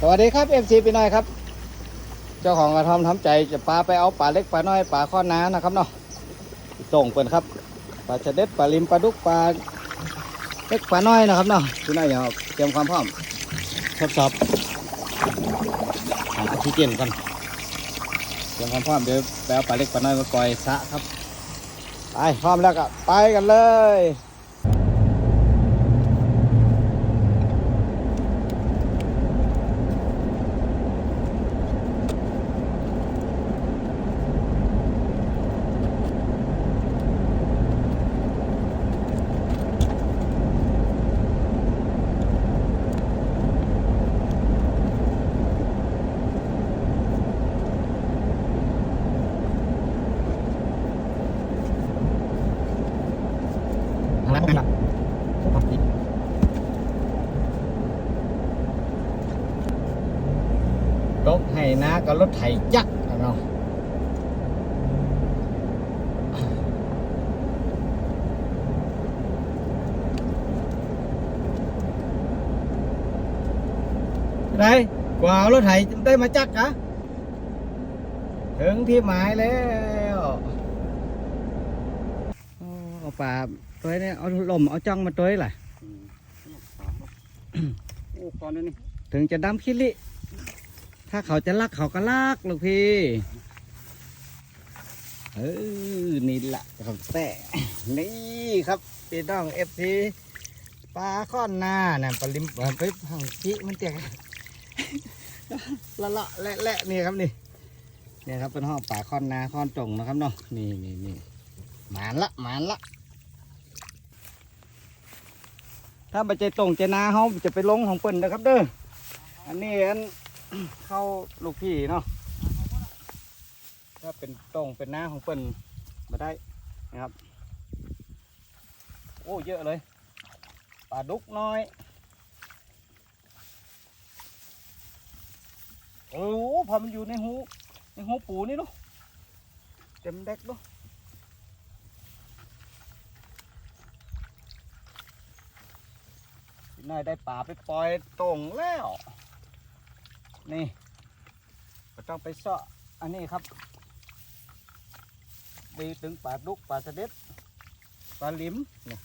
สวัสดีครับเอฟซีพี่น้อยครับ เจ้าของกระทอมทำใจจะปลาไปเอาปลาเล็กปลาน้อยปลาข้อน้านะครับเนาะส่งเปิดครับปลาชะเด็ดปลาลิมปลาดุกปลาเล็กปลาน้อยนะครับเนาะพี่น้อยอย่าเตรียมความพร้อมทดสอบหาออกซิเจนกันเตรียมความพร้อมเดี๋ยวไปเอาปลาเล็กปลาน้อยมาปล่อยสะครับไปพร้อมแล้วก็ไปกันเลย รถไถนากับรถไถยักษ์อะเนาะไรกว่าเอารถไถได้มาจักกะถึงที่หมายแล้วโอ้เอาป่าตัวนี้เอาลมเอาจ้องมาตัวนี้แหละโอ้พอแล้วนี่ถึงจะดำคิริ ถ้าเขาจะลักเขาก็ลักลูกพี่เออนี่แหละครับแต่นี่ครับพี่น้องเอฟซีปลาข้อนหน้าน่ะปลาลิมไปพังจิมันเตียกละละและและนี่ครับนี่เนี่ยครับเป็นห้องปลาข้อนนาข้อนจงนะครับเนาะนี่นี่นี่หมานละหมานละ ถ้าไปใจตรงใจนาเขาจะไปลงของเปิ่นนะครับเด้ออันนี้อัน เข้าลูกพี่เนาะถ้าเป็นตรงเป็นหน้าของเปิ่นมาได้นะครับ โอ้เยอะเลยปลาดุกน้อยโอ้พอมันอยู่ในหูในหูปูนี่ลูกเต็มเด็กลูกพี่น้อยได้ป่าไปปล่อยตรงแล้ว นี่ก็ต้องไปเสาะอันนี้ครับดีถึงป่าดุกป่าเสด็จปลาลิมนี่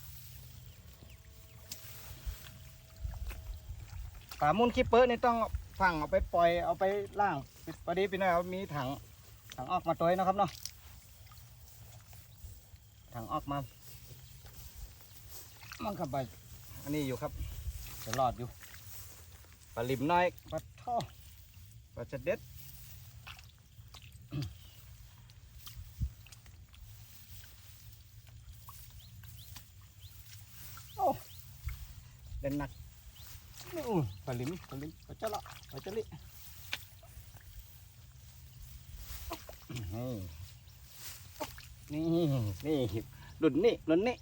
ป่ามุนคิปเปอร์นี่ต้องฝังเอาไปปล่อยเอาไปล่างพอดีพี่น้อยมีถังถังออกมาตัวนะครับเนาะถังออกมามันขับไปอันนี้อยู่ครับจะรอดอยู่ปลาลิมน้อยปลาท่อ ปลาจะเด็ดโอ้เด่นหนักนี่อู้ปลาลิมปลาลิมปลาจะละปลาจะลินี่นี่นี่รุ่นนี้รุ่นนี้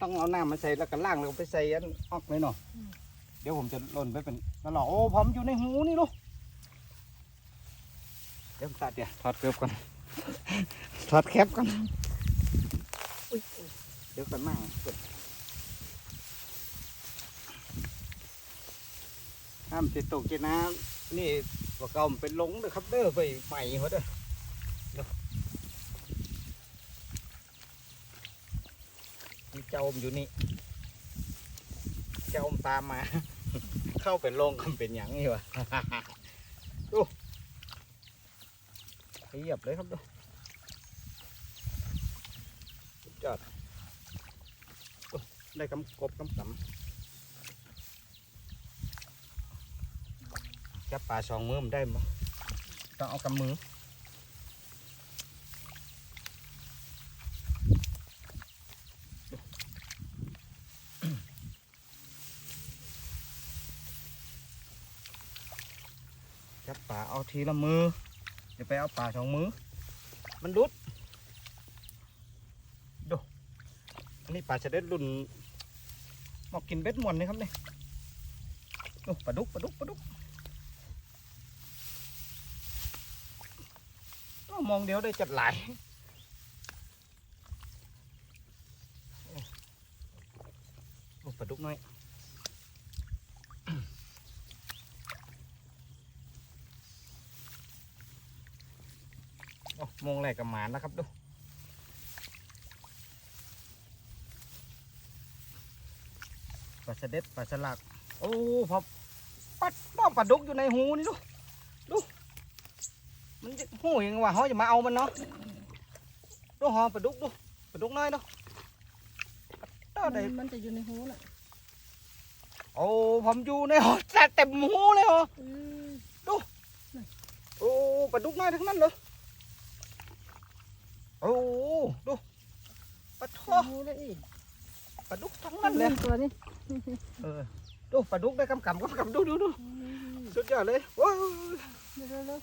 ต้องเอาน้ำมาใส่แล้วก็ล่างแล้วก็ไปใส่อันออกเลยเนาะ เดี๋ยวผมจะหล่นไปเป็นตลอดโอ้ผมอยู่ในหูนี่ลูกเดี๋ยวผมตัดเดี๋ยวถอดเกลือบก่อนถอดแคปก่อนอุ๊ยเดี๋ยวก่อนมาเปิดห้ามติดตกเจน้ำนี่ว่าเก่ามันเป็นหลงเด้อครับเด้อไปใหม่เขาเด้อมีเจ้าอมอยู่นี่ เจ้าอมตามมา เข้าเป็นโรงกันเป็นหยังนี่วะดูเหยียบเลยครับดูสุดยอดได้กำกบกำกำจับปลาสองมือมันได้มั้ยต้องเอากำมือ จับป่าเอา ทีละมืออย่าไปเอาป่าสองมือ มันดุดดูอันนี้ป่าจะได้รุ่นมากินเบ็ดมวนนี่ครับนี่ดูปลาดุกปลาดุกปลาดุกอ้าวมองเดียวได้จัดหลายปลาดุกน้อย โมงแรกกับหมานนะครับดูปลาสะเด็ดปลาสลัก โอ้พอปัดป้อมปลาดุกอยู่ในหูนี่ดูดูมันจะหูยังว่าเขาจะมาเอามันเนาะดูหอปลาดุกดูปลาดุกน้อยดูต่อได้มันจะอยู่ในหูน่ะโอ้ผมอยู่ในหอแต่เต็มหูเลยเหรออืมโอ้ปลาดุกน้อยทั้งนั้นเลยโอ้ ดูปลาทอหูเลยอีกปลาดุกทั้งนั้นเลยตัวนี้เออดูปลาดุกได้กำกำกำกำดูดูดูสุดยอดเลยโอ้ยเร็วเร็ว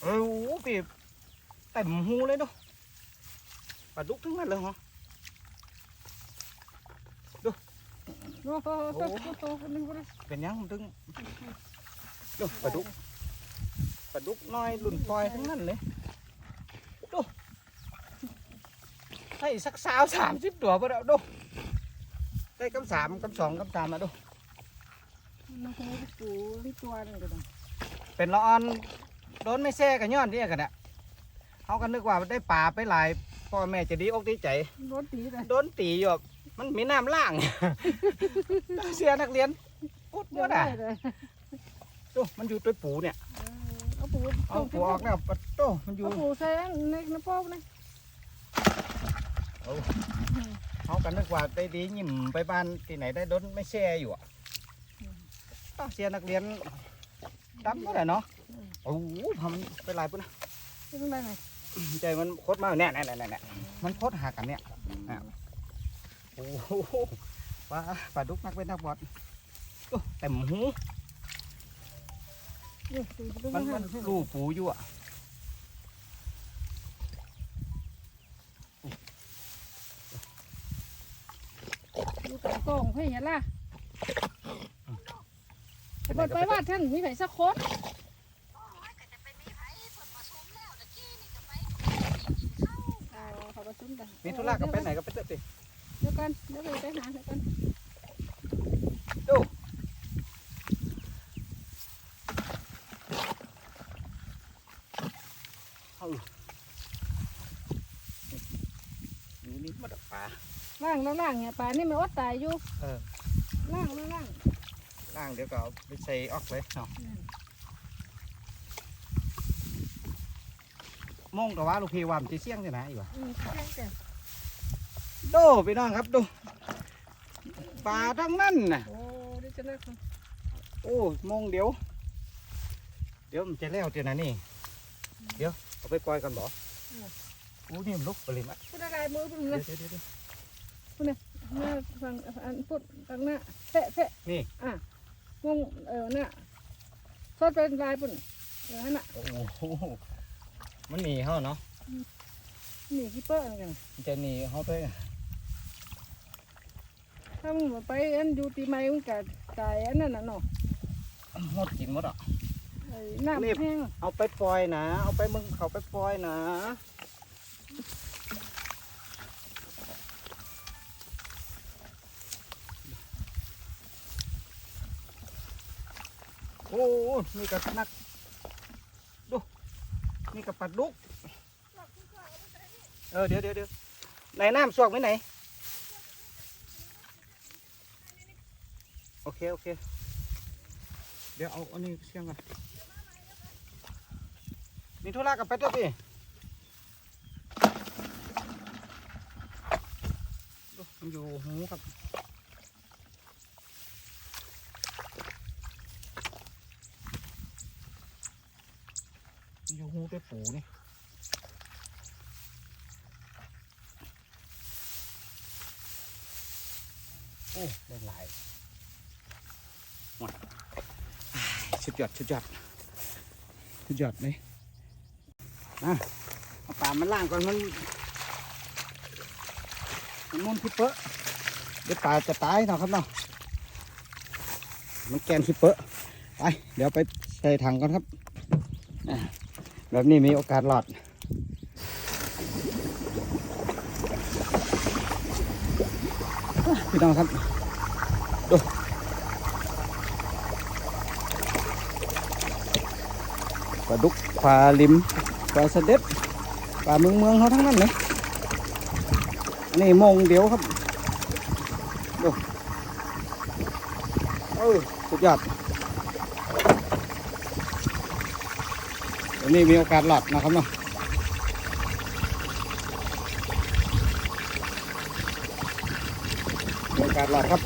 โอ้โหปีเต็มหูเลยดูปลาดุกทั้งนั้นเลยเหรอโอ้โหโอ้โหโอ้โหนึงก็ได้เป็นยังมันถึงดูปลาดุกป ลาดุกน้อยหลุ่นปล่อยทั้งนั้นเลยดูให้สักสาวสามสิบตัวไปแล้วดูได้กำสามกำสองกำสามมาดูมันคงไม่ปูที่ตัวนึงก็ต้องเป็นละออนโดนไม่แซ่กันย้อนที่กันเนี่ยเขาก็นึกว่าได้ปลาไปหลายพ่อแม่จะดีอกดีใจรถตีเลยโดนตีอยู่แบบมันมีน้ำล่างเสียนักเรียนอุดเดี๋บ่ยวได้ได้เลยดูมันอยู่ตัวปูเนี่ย เอาปูเอาปูออกแล้วปะโตมันอยู่เอาปูใส่ในน้ำโป๊กนะเขากันนึกว่าได้ดีหยิ่มไปบ้านที่ไหนได้โดนไม่แช่อยู่อะอ้าวเสียนักเรียนดำก็ได้เนาะโอ้โหทำไปหลายปุ่นนะไม่ต้องได้ไงใจมันโคตรมากเนี่ยเนี่ยเนี่ยเนี่ยมันโคตรหากันเนี่ยอะโอ้โหปลาปลาดุกนักเป็นนักบอดโอ้เต็มหูนี่ตีไป มันหัมันรูปูอยู่อะดูกระกองให้เห็นล่ะไปไปว่าท่านมีไผสักคนเอาเขาไปซุ้มกันมีธุระกับไปไหนก็ไปเถอะสิเดี๋ยวกันเดี๋ยวไปไปหาเดี๋ยวกัน อานี่นี่มาดักปลาล่างแล้วล่างเนี่ยป่านี่มันอดตายอยู่เออล่างแล้วล่างล่างเดี๋ยวก็เอาไปใส่ออกเลยเนาะโมงกับว่าลูกพี่วามนจะเสี่ยงจะไหนอีกวะอืมใช่จ้ะดูพี่น้องครับดูปลาทั้งนั้นน่ะ โอ้ดิฉันนะโอ้โมงเดี๋ยว เดี๋ยวมันจะแล้วเดี๋ยวนะนี่ เดี๋ยว เอาไปปล่อยกันบ่โอ้นี่มันลุกไปเลยมะพูดอะไรมือพูดเดี๋เลยวยเดี๋ยวเดี๋ยวเดี๋ยวหน้าฟังอันพูดฟังหน้าเพะเพะนี่อะงงเออหน้าทอดเป็นลายปุ่นเออน่ะโอ้โหมันหนีเขาเนาะนี่คิปเปอร์เหมือนกันมันจะหนีเขาไปถ้ามึงไปอันอยู่ตีไม้มึงกะตายอันนั้นน่ะเนาะหมดกินหมดอะไอ้ น้ำแห้งเอาไปปล่อยนะ เอาไปมึงเขาไปปล่อยนะโอ้นี่กับนักดูนี่กับปลาดุก เออเดี๋ยวเดี๋ยวเดี๋ยวไหนน้ำสวกไว้ไหน โอเค โอเค เดี๋ยวเอาอันนี้เชียงกัน มีธุระกับเป็ดด้วยพี่มันอยู่หูครับมันอยู่หูด้วยปูนี่โอ้ได้หลายหมดสุดยอดสุดยอดสุดยอดเลย อะปลามันล่างก่อนมันมันมุนพิเปอะเดี๋ยวปลาจะตายเนาะครับเนาะมันแกนพิเปอะไปเดี๋ยวไปใส่ถังก่อนครับแบบนี้มีโอกาสหลอดพี่น้องครับดูปลาดุกปลาลิม ปลาสเด็ดปลาเมืองเมืองเขาทั้งนั้นเลยอันนี่มงเดียวครับดูเออสุดยอดอันนี้มีโอกาสหลอดนะครับเนาะมีโอกาสหลอดครับ